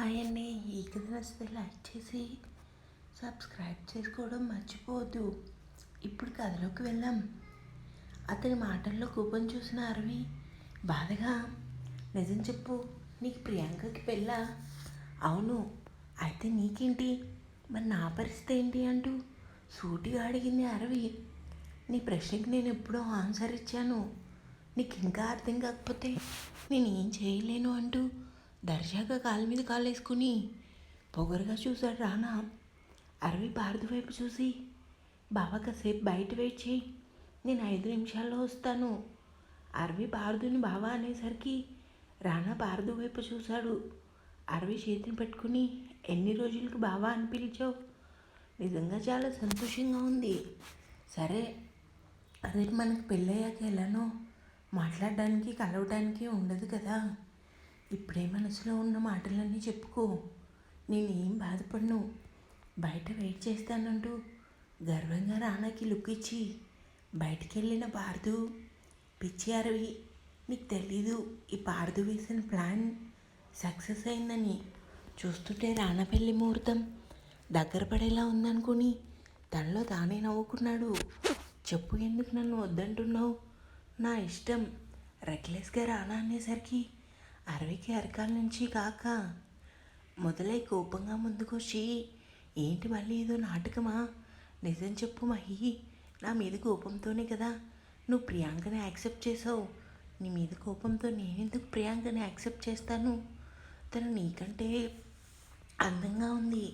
Hi అండి. ఈ కథ నచ్చితే లైక్ చేసి సబ్స్క్రైబ్ చేసుకోవడం మర్చిపోవద్దు. ఇప్పుడు కథలోకి వెళ్ళాం అతని మాటల్లో కోపం చూసిన అరవి బాధగా నిజం చెప్పు నీకు ప్రియాంకకి పెళ్ళా? అవును అయితే నీకేంటి? మరి నా పరిస్థితి ఏంటి అంటూ సూటిగా అడిగింది అరవి. నీ ప్రశ్నకి నేను ఎప్పుడో ఆన్సర్ ఇచ్చాను. నీకు ఇంకా అర్థం కాకపోతే నేను ఏం చేయలేను అంటూ దర్జాగా కాలు మీద కాలు వేసుకుని పొగరుగా చూశాడు రానా. అరవి భారతి వైపు చూసి బావ కాసేపు బయట వెయిట్ చేయి నేను ఐదు నిమిషాల్లో వస్తాను. అరవి భారదుని బావ అనేసరికి రానా భారదు వైపు చూశాడు. అరవి చేతిని పెట్టుకుని ఎన్ని రోజులకు బావా అని పిలిచావు? నిజంగా చాలా సంతోషంగా ఉంది. సరే అదే మనకు పెళ్ళయ్యాక ఎలానో మాట్లాడడానికి కలవడానికి ఉండదు కదా. ఇప్పుడే మనసులో ఉన్న మాటలన్నీ చెప్పుకో. నేనేం బాధపడను. బయట వెయిట్ చేస్తానంటూ గర్వంగా రానాకి లుక్ ఇచ్చి బయటికి వెళ్ళిన పార్దు పిచ్చి అరవి నీకు తెలీదు ఈ పార్దు వేసిన ప్లాన్ సక్సెస్ అయిందని. చూస్తుంటే రానా పెళ్ళి ముహూర్తం దగ్గర పడేలా ఉందనుకుని తనలో తానే నవ్వుకున్నాడు. చెప్పు ఎందుకు నన్ను వద్దంటున్నావు? నా ఇష్టం. రెక్లెస్గా రానా అనేసరికి అరవికి అరకాల నుంచి కాక మొదలై కోపంగా ముందుకొచ్చి ఏంటి మళ్ళీ ఏదో నాటకమా? నిజం చెప్పు మహి నా మీద కోపంతోనే కదా నువ్వు ప్రియాంకని యాక్సెప్ట్ చేసావు. నీ మీద కోపంతో నేనెందుకు ప్రియాంకని యాక్సెప్ట్ చేస్తాను? తను నీకంటే అందంగా ఉంది.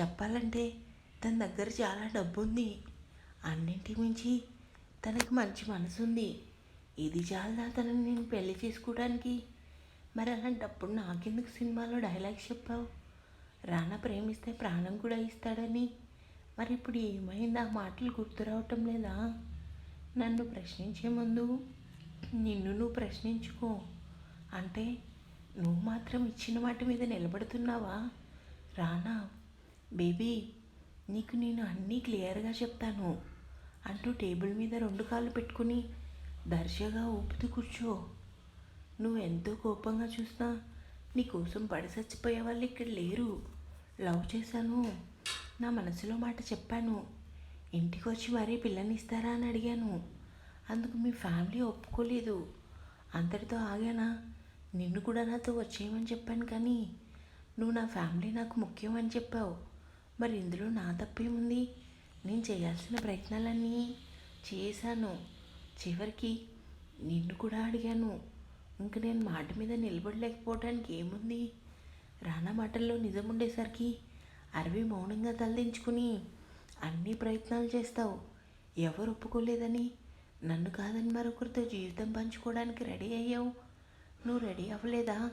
చెప్పాలంటే తన దగ్గర చాలా డబ్బు ఉంది అన్నింటి మించి తనకు మంచి మనసు ఉంది ఇది చాలా తనని నేను పెళ్ళి చేసుకోవడానికి? మరి అలాంటప్పుడు నాకెందుకు సినిమాలో డైలాగ్స్ చెప్పావు? రానా ప్రేమిస్తే ప్రాణం కూడా ఇస్తాడని. మరి ఇప్పుడు ఏమైంది? ఆ మాటలు గుర్తు రావటం లేదా? నన్ను ప్రశ్నించే ముందు నిన్ను నువ్వు ప్రశ్నించుకో. అంటే నువ్వు మాత్రం ఇచ్చిన మాట మీద నిలబడుతున్నావా? రానా బేబీ నీకు నేను అన్నీ క్లియర్గా చెప్తాను అంటూ టేబుల్ మీద రెండు కాళ్ళు పెట్టుకుని దర్శగా ఊపుతూ కూర్చో. నువ్వు ఎంతో కోపంగా చూసినా నీ కోసం పడి చచ్చిపోయే వాళ్ళు ఇక్కడ లేరు. లవ్ చేశాను. నా మనసులో మాట చెప్పాను. ఇంటికి వచ్చి మరీ పిల్లనిస్తారా అని అడిగాను. అందుకు మీ ఫ్యామిలీ ఒప్పుకోలేదు. అంతటితో ఆగానా? నిన్ను కూడా నాతో వచ్చేయమని చెప్పాను కానీ నువ్వు నా ఫ్యామిలీ నాకు ముఖ్యం అని చెప్పావు. మరి ఇందులో నా తప్పేముంది? నేను చేయాల్సిన ప్రయత్నాలన్నీ చేశాను. చివరికి నిన్ను కూడా అడిగాను. ఇంక నేను మాట మీద నిలబడలేకపోవటానికి ఏముంది? రానా మాటల్లో నిజం ఉండేసరికి అరవి మౌనంగా తలదించుకుని అన్ని ప్రయత్నాలు చేస్తావు. ఎవరు ఒప్పుకోలేదని? నన్ను కాదని మరొకరితో జీవితం పంచుకోవడానికి రెడీ అయ్యావు. నువ్వు రెడీ అవ్వలేదా?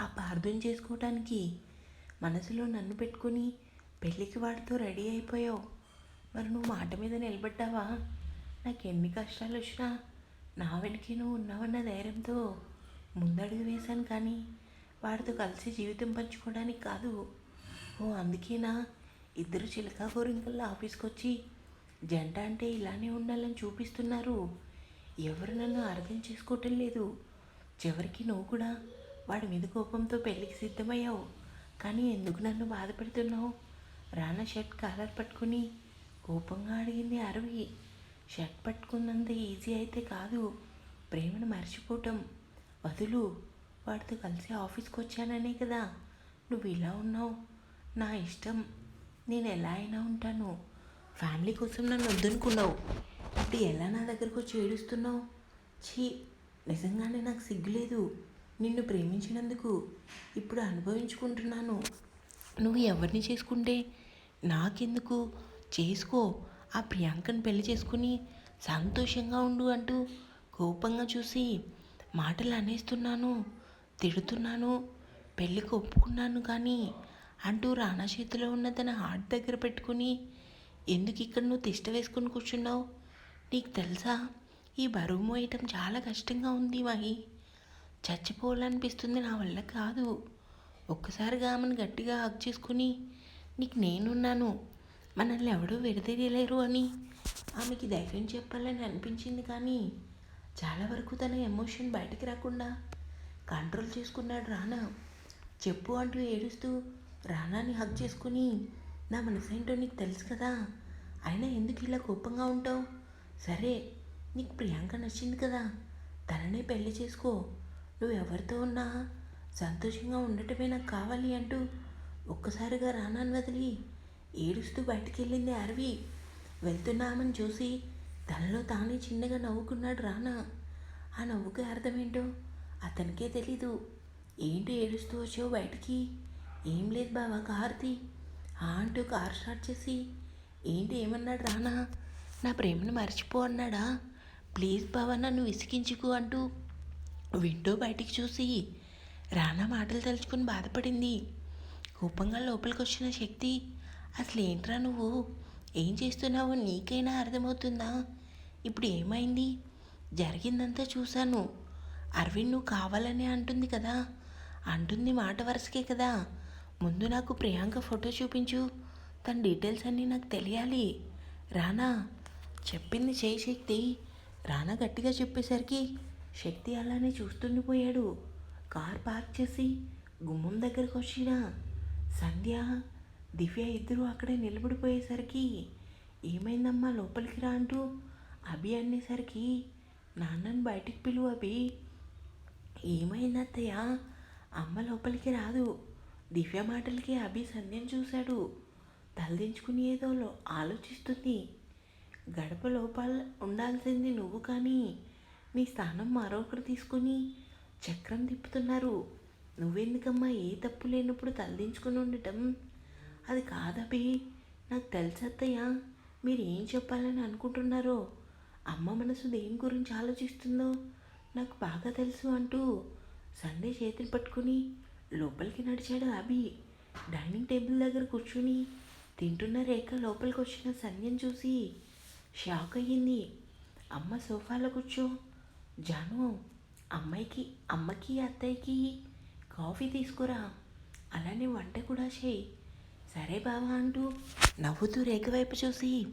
ఆ పార్థం చేసుకోవటానికి మనసులో నన్ను పెట్టుకుని పెళ్ళికి వాడితో రెడీ అయిపోయావు. మరి నువ్వు మాట మీద నిలబడ్డావా? నాకు ఎన్ని కష్టాలు వచ్చినా నా వెనకే నువ్వు ఉన్నావన్న ధైర్యంతో ముందడుగు వేశాను కానీ వాడితో కలిసి జీవితం పంచుకోవడానికి కాదు. ఓ అందుకేనా? ఇద్దరు చిలక గోరింకల్లో ఆఫీస్కి వచ్చి జంట అంటే ఇలానే ఉండాలని చూపిస్తున్నారు. ఎవరు నన్ను అర్థం చేసుకోవటం లేదు. చివరికి నువ్వు కూడా వాడి మీద కోపంతో పెళ్ళికి సిద్ధమయ్యావు. కానీ ఎందుకు నన్ను బాధ పెడుతున్నావు రానా షర్ట్ కాలర్ పట్టుకుని కోపంగా అడిగింది అరవి. షర్ట్ పట్టుకున్నంత ఈజీ అయితే కాదు. ప్రేమను మర్చిపోవటం. వదులు. వాడితో కలిసి ఆఫీస్కి వచ్చాననే కదా. నువ్వు ఇలా ఉన్నావు. నా ఇష్టం. నేను ఎలా అయినా ఉంటాను. ఫ్యామిలీ కోసం నన్ను వద్దనుకున్నావు. ఇప్పుడు ఎలా నా దగ్గరకు వచ్చి ఏడుస్తున్నావు? ఛీ! నిజంగానే నాకు సిగ్గులేదు. నిన్ను ప్రేమించినందుకు ఇప్పుడు అనుభవించుకుంటున్నాను. నువ్వు ఎవరిని చేసుకుంటే? నాకెందుకు? చేసుకో. ఆ ప్రియాంకను పెళ్ళి చేసుకుని సంతోషంగా ఉండు అంటూ కోపంగా చూసి మాటలు అనేస్తున్నాను తిడుతున్నాను పెళ్ళికి ఒప్పుకున్నాను కానీ అంటూ రానా చేతిలో ఉన్న తన హార్ట్ దగ్గర పెట్టుకుని ఎందుకు ఇక్కడ నువ్వు తిష్ట వేసుకుని కూర్చున్నావు? నీకు తెలుసా? ఈ బరువు మోయటం చాలా కష్టంగా ఉంది మహి. చచ్చిపోవాలనిపిస్తుంది నా వల్ల కాదు. ఒక్కసారిగా ఆమెను గట్టిగా హక్ చేసుకుని నీకు నేనున్నాను. మనల్ని ఎవడో విడదీయలేరు అని. ఆమెకి ధైర్యం చెప్పాలని అనిపించింది కానీ చాలా వరకు తన ఎమోషన్ బయటికి రాకుండా కంట్రోల్ చేసుకున్నాడు రానా. చెప్పు అంటూ ఏడుస్తూ రానాని హక్ చేసుకుని నా మనసేంటో నీకు తెలుసు కదా అయినా ఎందుకు ఇలా కోపంగా ఉంటావు? సరే నీకు ప్రియాంక నచ్చింది కదా తననే పెళ్ళి చేసుకో. నువ్వు ఎవరితో ఉన్నా సంతోషంగా ఉండటమే నాకు కావాలి అంటూ ఒక్కసారిగా రానాన్ని వదిలి ఏడుస్తూ బయటికెళ్ళింది అరవి. వెళ్తున్నామని చూసి తనలో తానే చిన్నగా నవ్వుకున్నాడు రానా ఆ నవ్వుకి అర్థమేంటో అతనికే తెలీదు. ఏంటి ఏడుస్తూ వచ్చావు బయటికి? ఏం లేదు బావా కార్తీ. ఆ అంటూ కారు స్టార్ట్ చేసి ఏంటి ఏమన్నాడు రానా నా ప్రేమను మర్చిపో అన్నాడా? ప్లీజ్ బావా నన్ను విసిగించుకు అంటూ విండో బయటికి చూసి రానా మాటలు తలుచుకుని బాధపడింది. కోపంగా లోపలికి వచ్చిన శక్తి అసలు ఏంట్రా నువ్వు? ఏం చేస్తున్నావు నీకైనా అర్థమవుతుందా? ఇప్పుడు ఏమైంది? జరిగిందంతా చూశాను. అరవింద్ నువ్వు కావాలని అంటుంది కదా. అంటుంది మాట వరుసకే కదా. ముందు నాకు ప్రియాంక ఫోటో చూపించు. తన డీటెయిల్స్ అన్నీ నాకు తెలియాలి. రానా చెప్పింది చేయి శక్తి. రానా గట్టిగా చెప్పేసరికి శక్తి అలానే చూస్తుండిపోయాడు కార్ పార్క్ చేసి గుమ్మం దగ్గరకు వచ్చిన సంధ్య దివ్య ఇద్దరూ అక్కడే నిలబడిపోయేసరికి ఏమైందమ్మా లోపలికి రా అంటూ అభి అనేసరికి నాన్నని బయటికి పిలువు అభి. ఏమైంది అత్తయ్య? అమ్మ లోపలికి రాదు. దివ్య మాటలకి అభి సంధ్యం చూశాడు. తలదించుకుని ఏదో ఆలోచిస్తుంది. గడప లోపల ఉండాల్సింది నువ్వు కానీ నీ స్థానం మరొకరు తీసుకుని చక్రం తిప్పుతున్నారు. నువ్వెందుకమ్మా ఏ తప్పు లేనప్పుడు తలదించుకుని ఉండటం? అది కాదబి నాకు తెలుసత్తయ్యా. మీరు ఏం చెప్పాలని అనుకుంటున్నారో? అమ్మ మనసు దేని గురించి ఆలోచిస్తుందో నాకు బాగా తెలుసు అంటూ సందే చేతిని పట్టుకుని లోపలికి నడిచాడు అభి. డైనింగ్ టేబుల్ దగ్గర కూర్చుని తింటున్న రేఖ లోపలికి వచ్చిన సంధ్యను చూసి షాక్ అయ్యింది. అమ్మ సోఫాలో కూర్చో. జాను అమ్మాయికి అమ్మకి అత్తయ్యకి కాఫీ తీసుకురా. అలానే వంట కూడా చేయి. సరే బావా అంటూ నవ్వుతూ రేఖ వైపు చూసి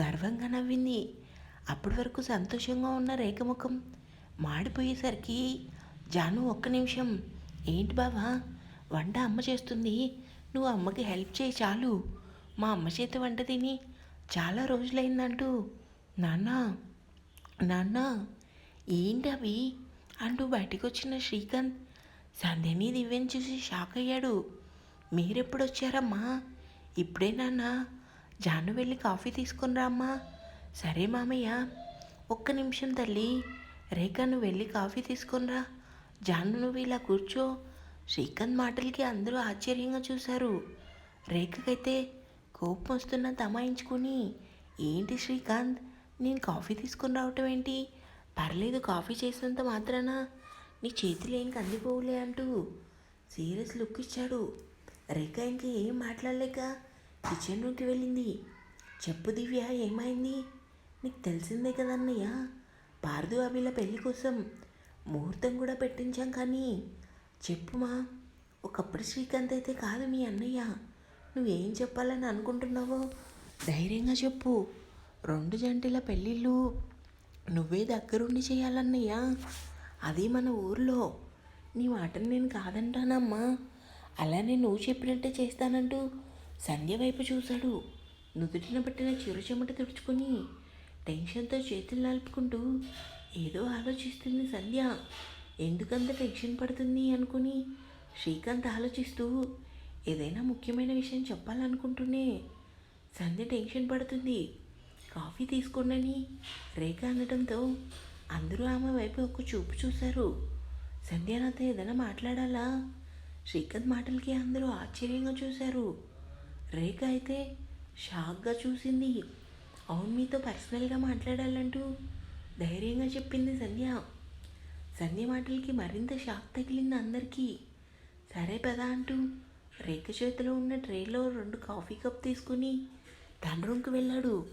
గర్వంగా నవ్వింది. అప్పటి వరకు సంతోషంగా ఉన్న రేఖ ముఖం మాడిపోయేసరికి జాను ఒక్క నిమిషం ఏంటి బావా వంట అమ్మ చేస్తుంది. నువ్వు అమ్మకి హెల్ప్ చేయి చాలు. మా అమ్మ చేత వంట తిని చాలా రోజులైందంటూ నాన్న నాన్న ఏంటి అవి? అంటూ బయటకు వచ్చిన శ్రీకాంత్ సంధ్యని దివ్యని చూసి షాక్ అయ్యాడు. మీరెప్పుడు వచ్చారమ్మా ఇప్పుడే నాన్న. జాను వెళ్ళి కాఫీ తీసుకుని రామ్మా సరే మామయ్య. ఒక్క నిమిషం తల్లి. రేఖ నువ్వు వెళ్ళి కాఫీ తీసుకునిరా జాను నువ్వు ఇలా కూర్చో. శ్రీకాంత్ మాటలకి అందరూ ఆశ్చర్యంగా చూశారు. రేఖకైతే కోపం వస్తున్న తమాయించుకుని ఏంటి శ్రీకాంత్ నేను కాఫీ తీసుకొని రావటం ఏంటి? పర్లేదు కాఫీ చేసినంత మాత్రాన. నీ చేతులు ఏం కందిపోవులే అంటూ సీరియస్ లుక్ ఇచ్చాడు. రేఖ ఇంక ఏం మాట్లాడలేక కిచెన్ రూమ్కి వెళ్ళింది. చెప్పు దివ్య ఏమైంది? నీకు తెలిసిందే కదన్నయ్య పార్దు అభిల పెళ్ళి కోసం ముహూర్తం కూడా పెట్టించాం కానీ చెప్పుమా ఒకప్పుడు శ్రీకాంత్ అయితే కాదు మీ అన్నయ్య. నువ్వేం చెప్పాలని అనుకుంటున్నావో ధైర్యంగా చెప్పు. రెండు జంటల పెళ్ళిళ్ళు నువ్వే దగ్గరుండి చేయాలన్నయ్యా. అది మన ఊర్లో. నీ మాటను నేను కాదంటానమ్మా. అలానే నువ్వు చెప్పినట్టే చేస్తానంటూ సంధ్య వైపు చూశాడు. నుదుటిన పట్టిన చిరు చెమట తుడుచుకొని టెన్షన్తో చేతులు నలుపుకుంటూ ఏదో ఆలోచిస్తుంది సంధ్య. ఎందుకంత టెన్షన్ పడుతుంది అనుకుని శ్రీకాంత్ ఆలోచిస్తూ ఏదైనా ముఖ్యమైన విషయం చెప్పాలనుకుంటూనే సంధ్య టెన్షన్ పడుతుంది. కాఫీ తీసుకోండి రేఖ అనడంతో అందరూ ఆమె వైపు ఒక చూపు చూశారు. సంధ్య నాతో ఏదైనా మాట్లాడాలా? శ్రీకాంత్ మాటలకి అందరూ ఆశ్చర్యంగా చూశారు. రేఖ అయితే షాక్గా చూసింది. అవును మీతో పర్సనల్గా మాట్లాడాలంటూ ధైర్యంగా చెప్పింది సంధ్య సంధ్య మాటలకి మరింత షాక్ తగిలింది అందరికీ. సరే పదా అంటూ రేఖ చేతిలో ఉన్న ట్రేలో రెండు కాఫీ కప్ తీసుకుని తన రూమ్కి వెళ్ళాడు.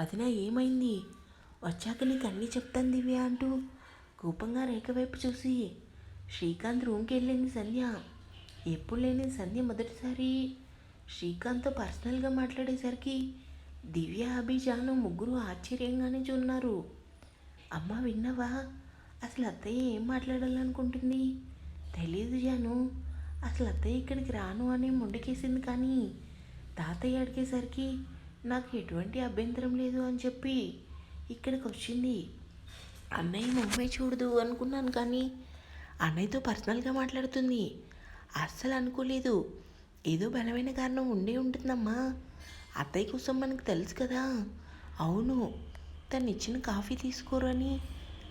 వదిన ఏమైంది? వచ్చాక నీకు అన్నీ చెప్తాను దివ్య అంటూ కోపంగా రేఖ వైపు చూసి శ్రీకాంత్ రూమ్కి వెళ్ళింది సంధ్య ఎప్పుడు లేని సంధ్య మొదటిసారి శ్రీకాంత్తో పర్సనల్గా మాట్లాడేసరికి దివ్య అభిజాను ముగ్గురు ఆశ్చర్యంగానే చూన్నారు అమ్మ విన్నావా? అసలు అత్తయ్య ఏం మాట్లాడాలనుకుంటుంది? తెలియదు జాను. అసలు అత్తయ్య ఇక్కడికి రాను అని ముండికేసింది కానీ తాతయ్య అడిగేసరికి నాకు ఎటువంటి అభ్యంతరం లేదు అని చెప్పి ఇక్కడికి వచ్చింది. అన్నయ్య మొమ్మే చూడదు అనుకున్నాను కానీ అన్నయ్యతో పర్సనల్గా మాట్లాడుతుంది. అస్సలు అనుకోలేదు ఏదో బలమైన కారణం ఉండే ఉంటుందమ్మా. అత్తయ్య కోసం మనకు తెలుసు కదా. అవును తను ఇచ్చిన కాఫీ తీసుకోరు అని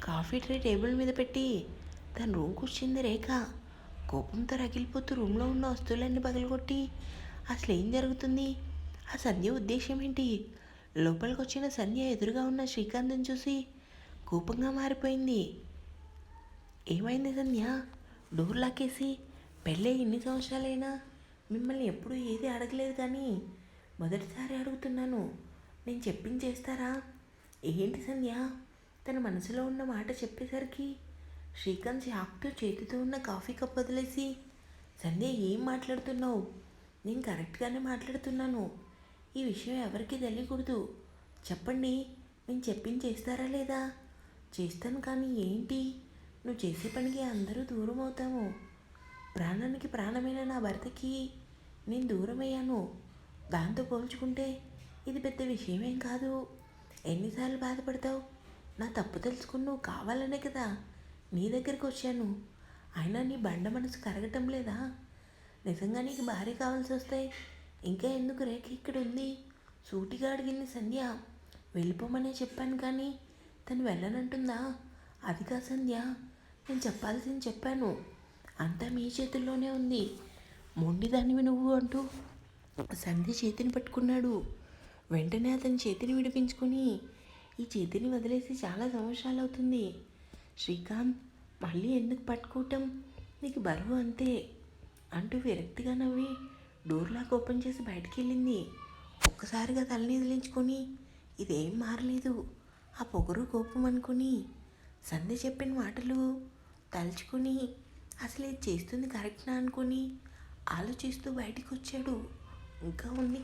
కాఫీ ట్రే టేబుల్ మీద పెట్టి తన రూమ్కి వచ్చింది రేఖ. కోపంతో రగిలిపోతూ రూమ్లో ఉన్న వస్తువులన్నీ పగలగొట్టి అసలు ఏం జరుగుతుంది? ఆ సంధ్య ఉద్దేశం ఏంటి? లోపలికి వచ్చిన సంధ్య ఎదురుగా ఉన్న శ్రీకాంత్ని చూసి కోపంగా మారిపోయింది. ఏమైంది సంధ్య? డోర్ లాకేసి పెళ్ళై ఎన్ని సంవత్సరాలైనా మిమ్మల్ని ఎప్పుడూ ఏది అడగలేదు కానీ మొదటిసారి అడుగుతున్నాను. నేను చెప్పింది చేస్తారా? ఏంటి సంధ్య? తన మనసులో ఉన్న మాట చెప్పేసరికి శ్రీకాంత్ షాక్తో చేతితో ఉన్న కాఫీ కప్ వదిలేసి సంధ్య ఏం మాట్లాడుతున్నావు? నేను కరెక్ట్గానే మాట్లాడుతున్నాను. ఈ విషయం ఎవరికీ తెలియకూడదు. చెప్పండి నేను చెప్పింది చేస్తారా లేదా? చేస్తాను కానీ ఏంటి? నువ్వు చేసే పనికి అందరూ దూరం అవుతాము ప్రాణానికి ప్రాణమైన నా భర్తకి? నేను దూరమయ్యాను. దాంతో పోల్చుకుంటే ఇది పెద్ద విషయమేం కాదు. ఎన్నిసార్లు బాధపడతావు? నా తప్పు తెలుసుకుని నువ్వు కావాలనే కదా. నీ దగ్గరికి వచ్చాను. అయినా నీ బండ మనసు కరగటం లేదా? నిజంగా నీకు భార్య కావాల్సి వస్తే ఇంకా ఎందుకు రేఖ ఇక్కడ ఉంది? సూటిగా అడిగింది సంధ్య. వెళ్ళిపోమనే చెప్పాను కానీ తను వెళ్ళనంటుందా? అది కా సంధ్య. నేను చెప్పాల్సింది చెప్పాను. అంతా మీ చేతుల్లోనే ఉంది. మొండిదానివి నువ్వు అంటూ సంధ్య చేతిని పట్టుకున్నాడు. వెంటనే అతని చేతిని విడిపించుకొని ఈ చేతిని వదిలేసి చాలా సంవత్సరాలు అవుతుంది శ్రీకాంత్ మళ్ళీ ఎందుకు పట్టుకోవటం? నీకు బరువు అంతే అంటూ విరక్తిగా నవ్వి డోర్ లాక్ ఓపెన్ చేసి బయటికి వెళ్ళింది ఒక్కసారిగా తలని వదిలించుకొని ఇదేం మారలేదు. ఆ పొగరు కోపం అనుకొని సంధ్య చెప్పిన మాటలు తలుచుకుని అసలు ఇది చేస్తుంది కరెక్ట్నా అనుకొని ఆలోచిస్తూ బయటికి వచ్చాడు. ఇంకా ఉంది